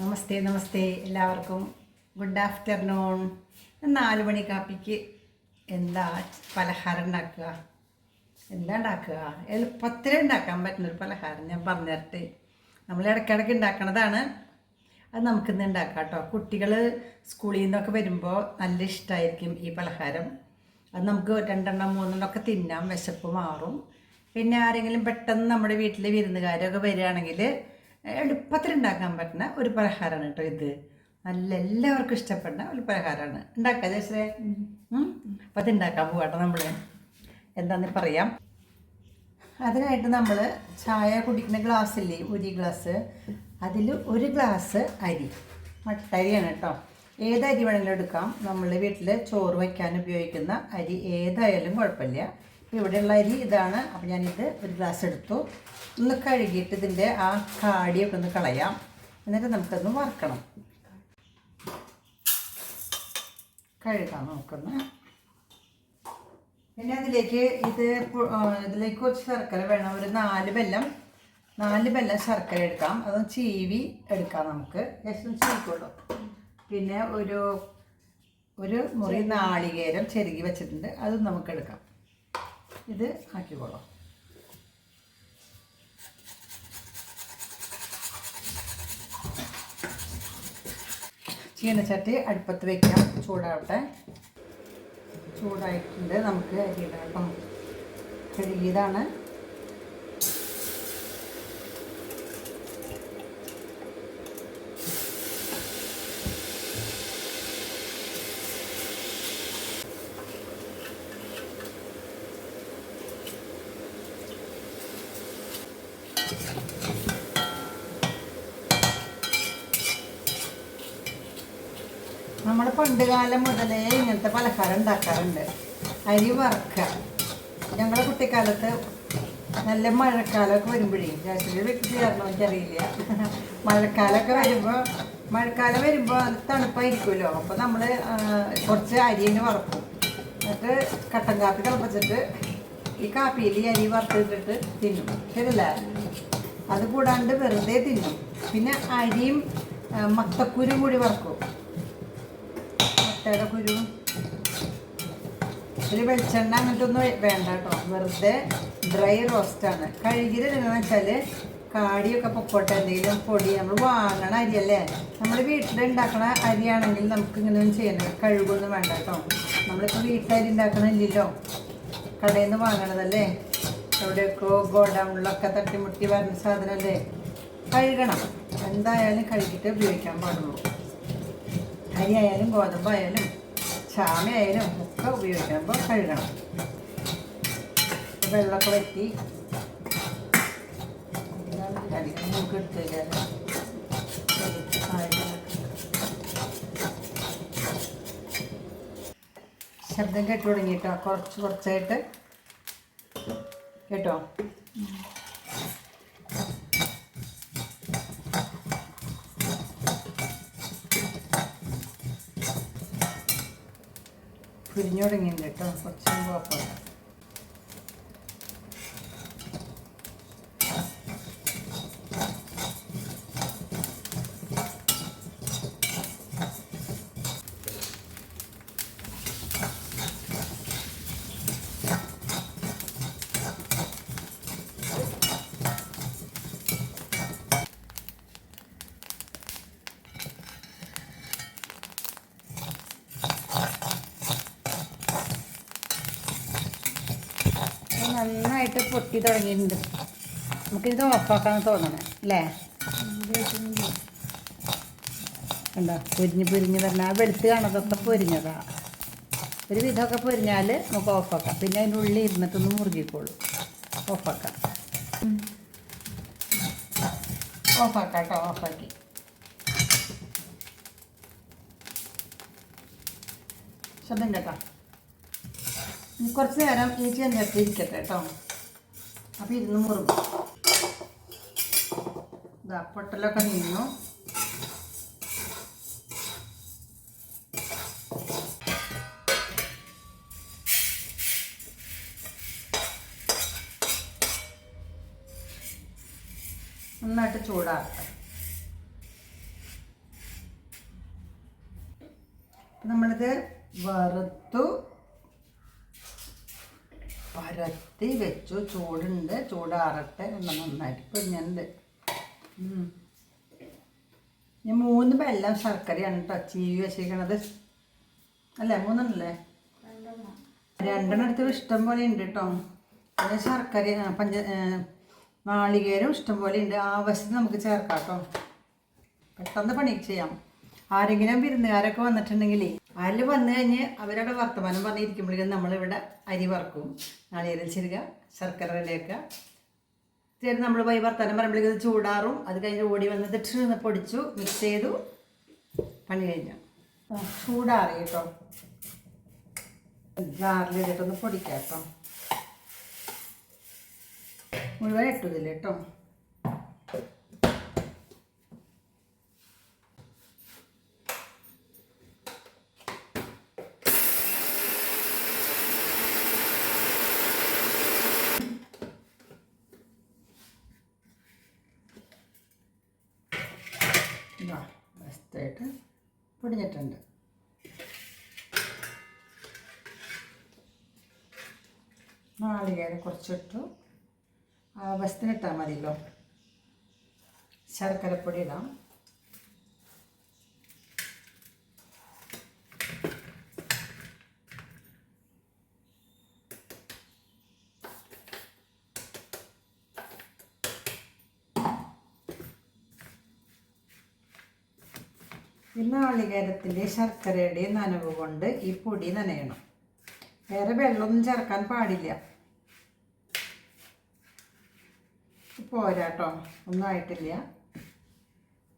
നമസ്തേ നമസ്തേ എല്ലാവർക്കും. Good afternoon നാല് മണി കാപ്പിക്ക് എന്താ പലഹാരം ഉണ്ടാക്കുക? എന്താ ഉണ്ടാക്കുക? എളുപ്പത്തിൽ ഉണ്ടാക്കാൻ പറ്റുന്നൊരു പലഹാരം ഞാൻ പറഞ്ഞു തരട്ടെ. നമ്മൾ ഇടയ്ക്കിടയ്ക്ക് ഉണ്ടാക്കണതാണ്. അത് നമുക്കിന്ന് ഉണ്ടാക്കാം കേട്ടോ. കുട്ടികൾ സ്കൂളിൽ നിന്നൊക്കെ വരുമ്പോൾ നല്ല ഇഷ്ടമായിരിക്കും ഈ പലഹാരം. അത് നമുക്ക് രണ്ടെണ്ണം മൂന്നെണ്ണം ഒക്കെ തിന്നാം. വിശപ്പ് മാറും. പിന്നെ ആരെങ്കിലും പെട്ടെന്ന് നമ്മുടെ വീട്ടിൽ വിരുന്നുകാരൊക്കെ വരികയാണെങ്കിൽ എളുപ്പത്തിൽ ഉണ്ടാക്കാൻ പറ്റുന്ന ഒരു പലഹാരമാണ് കേട്ടോ ഇത്. നല്ല എല്ലാവർക്കും ഇഷ്ടപ്പെടുന്ന ഒരു പലഹാരമാണ്. ഉണ്ടാക്കാം ജയശ്രേ? അപ്പം അത് ഉണ്ടാക്കാൻ പോകട്ടെ നമ്മൾ എന്താണെന്ന് പറയാം. അതിനായിട്ട് നമ്മൾ ചായ കുടിക്കുന്ന ഗ്ലാസ്സില്ലേ? ഒരു ഗ്ലാസ്. അതിൽ ഒരു ഗ്ലാസ് അരി. മട്ടരിയാണ് കേട്ടോ. ഏത് അരി വേണമെങ്കിലും എടുക്കാം. നമ്മൾ വീട്ടിൽ ചോറ് വയ്ക്കാൻ ഉപയോഗിക്കുന്ന അരി ഏതായാലും കുഴപ്പമില്ല. ഇവിടെയുള്ള അരി ഇതാണ്. അപ്പോൾ ഞാനിത് ഒരു ഗ്ലാസ് എടുത്തു. ഒന്ന് കഴുകിയിട്ട് ഇതിന്റെ ആ കാടിയൊക്കെ ഒന്ന് കളയാം. എന്നിട്ട് നമുക്കൊന്ന് വറക്കണം. കഴുകാം നമുക്കൊന്ന് പിന്നെ അതിലേക്ക് ഇത് ഇതിലേക്ക് കുറച്ച് ശർക്കര വേണം. ഒരു നാല് ബെല്ലം നാല് ബെല്ലം ശർക്കര എടുക്കാം. അത് ചീവി എടുക്കാം നമുക്ക്. ജസ്റ്റ് ഒന്ന് ചീവിക്കോളൂ. പിന്നെ ഒരു ഒരു മുറി നാളികേരം ചെരുകി വെച്ചിട്ടുണ്ട്. അത് നമുക്ക് എടുക്കാം. ഇത് ആക്കിക്കോളാം. ചീനച്ചട്ടി അടുപ്പത്ത് വെക്കാം. ചൂടാവട്ടെ. ചൂടായിട്ടുണ്ട്. നമുക്ക് അരിയിടാം കഴുകിയതാണ്. നമ്മൾ പണ്ട് കാലം മുതലേ ഇങ്ങനത്തെ പലഹാരം ഉണ്ടാക്കാറുണ്ട്. അരി വറുക്കുക ഞങ്ങളുടെ കുട്ടിക്കാലത്ത് നല്ല മഴക്കാലമൊക്കെ വരുമ്പോഴേ രാത്രി വെച്ച് ചേർന്നോ എനിക്കറിയില്ല. മഴക്കാലമൊക്കെ വരുമ്പോൾ മഴക്കാലം വരുമ്പോൾ അത് തണുപ്പായിരിക്കുമല്ലോ. അപ്പോൾ നമ്മൾ കുറച്ച് അരിന് വറക്കും. എന്നിട്ട് കട്ടൻ കാപ്പി തിളപ്പിച്ചിട്ട് ഈ കാപ്പിയിൽ ഈ അരി വറുത്തിട്ടിട്ട് തിന്നും. ശരിയല്ലേ? അത് കൂടാണ്ട് വെറുതെ തിന്നും. പിന്നെ അരിയും മത്തക്കുരും കൂടി വറക്കും. മത്തയുടെ കുരു. ഒരു വെളിച്ചെണ്ണ അങ്ങനത്തൊന്നും വേണ്ട കേട്ടോ. വെറുതെ ഡ്രൈ റോസ്റ്റാണ് എന്താണെന്ന് വെച്ചാൽ കാടിയൊക്കെ പൊക്കോട്ടെ. എന്തെങ്കിലും പൊടി. നമ്മൾ വാങ്ങണ അരിയല്ലേ? നമ്മൾ വീട്ടിൽ ഉണ്ടാക്കണ അരിയാണെങ്കിൽ നമുക്ക് ഇങ്ങനെ ഒന്നും ചെയ്യണ്ട. കഴുകൊന്നും വേണ്ട കേട്ടോ. നമ്മളിപ്പോൾ വീട്ടിലരി ഉണ്ടാക്കണില്ലല്ലോ. കടയിൽ നിന്ന് വാങ്ങണതല്ലേ എവിടെയൊക്കെ ഗോഡൗണിലൊക്കെ തട്ടിമുട്ടി വരുന്ന സാധനമല്ലേ? കഴുകണം. എന്തായാലും കഴുകിയിട്ട് ഉപയോഗിക്കാൻ പാടുള്ളൂ. അരി ആയാലും ഗോതമ്പായാലും ചാമയായാലും ഒക്കെ ഉപയോഗിക്കുമ്പോൾ കഴുകണം. വെള്ളമൊക്കെ വറ്റി. നമുക്ക് എടുത്തു ശബ്ദം കേട്ടു തുടങ്ങി കേട്ടോ. കുറച്ച് കുറച്ചായിട്ട് കേട്ടോ. പിരിഞ്ഞു തുടങ്ങിയിട്ടുണ്ട് കേട്ടോ. കുറച്ചും കുഴപ്പമില്ല ഇത് നന്നായിട്ട് പൊട്ടി തുടങ്ങിയിട്ടുണ്ട്. നമുക്കിത് ഓഫാക്കാൻ തോന്നണേ അല്ലേ? കണ്ടോ? പൊരിഞ്ഞ് പൊരിഞ്ഞ് പറഞ്ഞാൽ വെളുത്ത് കാണതൊക്കെ പൊരിഞ്ഞതാ. ഒരു വിധമൊക്കെ പൊരിഞ്ഞാൽ നമുക്ക് ഓഫാക്കാം. പിന്നെ അതിന്റെ ഉള്ളിൽ ഇരുന്നിട്ടൊന്ന് മുറുകിക്കോളൂ. ഓഫാക്കാം. ഓഫാക്കാം കേട്ടോ ഓഫാക്കി. ശബ്ദം കേട്ടോ. കുറച്ച് നേരം ഈ ചെന്നിട്ട് ഇരിക്കട്ടെ കേട്ടോ. അപ്പോൾ ഇരുന്ന് മുറുകും. ഇതാ പൊട്ടലൊക്കെ നിന്നു നന്നായിട്ട് ചൂടാക്കുക നമ്മളിത് വറുത്തു പരത്തി വെച്ചു. ചൂടുണ്ട്. ചൂടാറട്ടെ ഒന്ന് നന്നായിട്ട് പിഴിഞ്ഞുണ്ട് ഞാൻ മൂന്ന് വെള്ളം ശർക്കരയാണ് കേട്ടോ ചീവി വെച്ചിരിക്കണത്. അല്ലേ? മൂന്നെണ്ണല്ലേ? രണ്ടെണ്ണം എടുത്ത് ഇഷ്ടം പോലെ ഉണ്ട് കേട്ടോ പിന്നെ ശർക്കര പഞ്ച നാളികേരം ഇഷ്ടം പോലെ ഉണ്ട്. ആവശ്യത്തിന് നമുക്ക് ചേർക്കാം കേട്ടോ പെട്ടെന്ന് പണി ചെയ്യാം. ആരെങ്കിലും വിരുന്നുകാരൊക്കെ വന്നിട്ടുണ്ടെങ്കിലേ അതിൽ വന്നു കഴിഞ്ഞ് അവരുടെ വർത്തമാനം പറഞ്ഞിരിക്കുമ്പോഴേക്കും നമ്മളിവിടെ അരി വറക്കും നാളികേരം ചിരുക ശർക്കര ഇലയൊക്കെ ചേർന്ന് നമ്മൾ പോയി വർത്തമാനം പറയുമ്പോഴേക്കും ഇത് ചൂടാറും. അത് കഴിഞ്ഞ് ഓടി വന്നിട്ട് ഇട്ട് പൊടിച്ചു മിക്സ് ചെയ്തു പണി കഴിഞ്ഞു. ചൂടാറി കേട്ടോ ജാറിലിട്ടിട്ടൊന്ന് പൊടിക്കാം കേട്ടോ മുഴുവൻ ഇട്ടു കേട്ടോ ഇതാ ബെസ്റ്റായിട്ട് പൊടിഞ്ഞിട്ടുണ്ട്. നാളികേരം കുറച്ചിട്ടു. ആവശ്യത്തിന് ഇട്ടാൽ മതിയല്ലോ. ശർക്കരപ്പൊടി ഇടാം. നാളികേരത്തിന്റെ ശർക്കരയുടെ നനവ് കൊണ്ട് ഈ പൊടി നനയണം. വേറെ വെള്ളമൊന്നും ചേർക്കാൻ പാടില്ല. പോരാട്ടോ ഒന്നും ആയിട്ടില്ല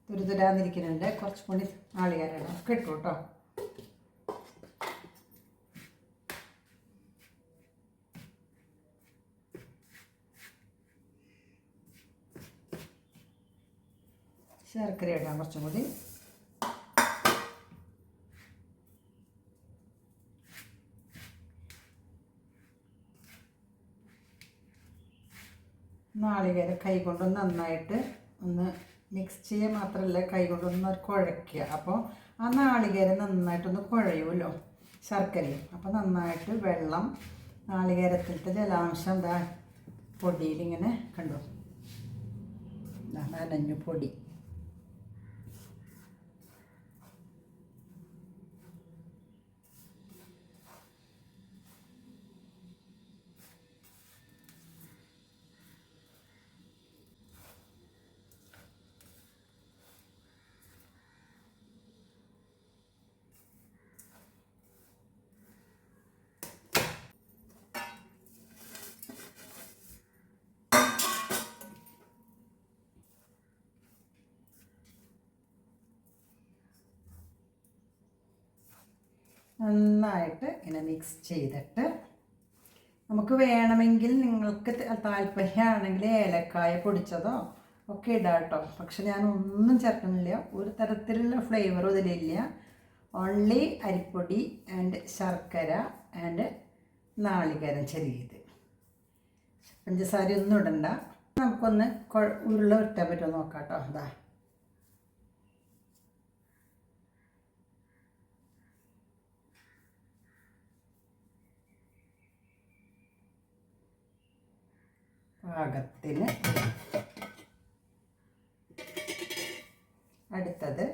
തുരുതുരാന്നിരിക്കുന്നുണ്ട് കുറച്ച് കൂടി നാളികേരം കിട്ടും. കേട്ടോ ശർക്കര ഇടാം കുറച്ചും കൂടി. നാളികേരം കൈകൊണ്ട് നന്നായിട്ട് ഒന്ന് മിക്സ് ചെയ്യുക മാത്രമല്ല കൈകൊണ്ട് ഒന്ന് കുഴയ്ക്കുക. അപ്പോൾ ആ നാളികേരം നന്നായിട്ടൊന്ന് കുഴയുമല്ലോ ശർക്കരയും. അപ്പോൾ നന്നായിട്ട് വെള്ളം നാളികേരത്തിലത്തെ ജലാംശം എന്താ പൊടിയിലിങ്ങനെ കണ്ടു? നനഞ്ഞു പൊടി. നന്നായിട്ട് ഇങ്ങനെ മിക്സ് ചെയ്തിട്ട് നമുക്ക് വേണമെങ്കിൽ നിങ്ങൾക്ക് താല്പര്യമാണെങ്കിൽ ഏലക്കായ പൊടിച്ചതോ ഒക്കെ ഇടാം കേട്ടോ. പക്ഷെ ഞാൻ ഒന്നും ചേർക്കുന്നില്ല. ഒരു തരത്തിലുള്ള ഫ്ലേവറും ഇതിലില്ല. ഓൺലി അരിപ്പൊടി ആൻഡ് ശർക്കര ആൻഡ് നാളികേരം ചെറിയത് പഞ്ചസാര ഒന്നും ഇടണ്ട. നമുക്കൊന്ന് ഉരുള ഇട്ടാൻ പറ്റുമോ നോക്കാം കേട്ടോ. എന്താ പാകത്തിന് അടുത്തത്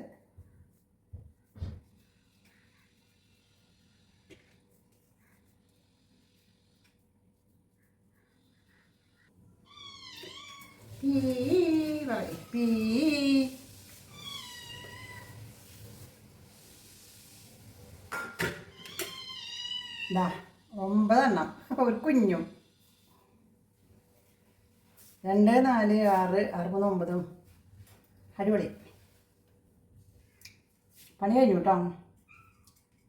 ഒമ്പതെണ്ണം. ഒരു കുഞ്ഞും. രണ്ട് നാല് ആറ് ആറ് മൂന്ന് ഒമ്പതും. അടിപൊളി. പണി കഴിഞ്ഞു കേട്ടോ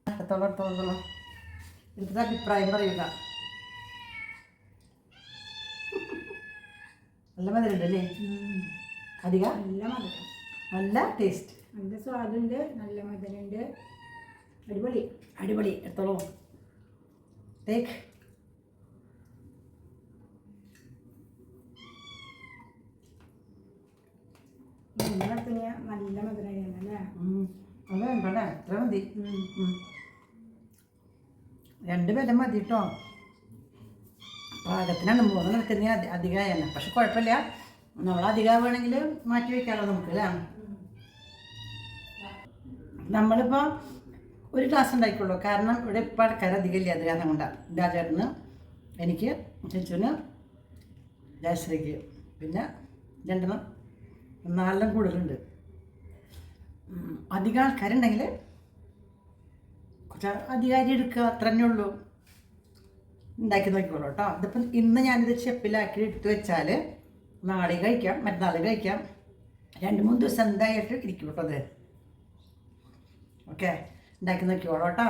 അടുത്തോളം അടുത്തോളം ഇപ്പോഴത്തെ അഭിപ്രായം പറയുക. നല്ല മധുരമുണ്ടല്ലേ? അധികം? നല്ല മധുരം. നല്ല ടേസ്റ്റ് നല്ല സ്വാദുണ്ട് നല്ല മധുരമുണ്ട്. അടിപൊളി. അടിപൊളി. എടുത്തോളൂ തേക്ക് നിങ്ങളെ നല്ല മധുരമാണ് അല്ലേ അത് മതി. രണ്ട് പേരെ മതി കേട്ടോ പാകത്തിനാണ് മൂന്ന് നിൽക്കുന്ന അധികമായാണ് പക്ഷെ കുഴപ്പമില്ല. നമ്മൾ അധികമാണെങ്കിൽ മാറ്റി വയ്ക്കാമല്ലോ നമുക്ക് അല്ലേ? നമ്മളിപ്പോൾ ഒരു ഗ്ലാസ് ഉണ്ടാക്കിയുള്ളൂ കാരണം ഇവിടെ ഇപ്പം ആൾക്കാർ അധികം ഇല്ല. അത് കാരണം കൊണ്ടാണ് രാജേട്ടന് എനിക്ക് ചേച്ചുവിന് ജയശ്രീക്ക് പിന്നെ രണ്ടെണ്ണം നാലെണ്ണം കൂടുതലുണ്ട്. അധികം ആൾക്കാരുണ്ടെങ്കിൽ കുറച്ച് അധികാരി എടുക്കുക അത്ര തന്നെ ഉള്ളൂ. ഉണ്ടാക്കി നോക്കിക്കോളൂ കേട്ടോ. ഇതിപ്പം ഇന്ന് ഞാനിത് ചെപ്പിലാക്കി എടുത്ത് വെച്ചാൽ നാളെ കഴിക്കാം മറ്റന്നാൾ കഴിക്കാം. രണ്ട് മൂന്ന് ദിവസം എന്തായിട്ട് ഇരിക്കും കേട്ടോ അത്. ഓക്കെ ഉണ്ടാക്കി നോക്കിക്കോളൂ കേട്ടോ.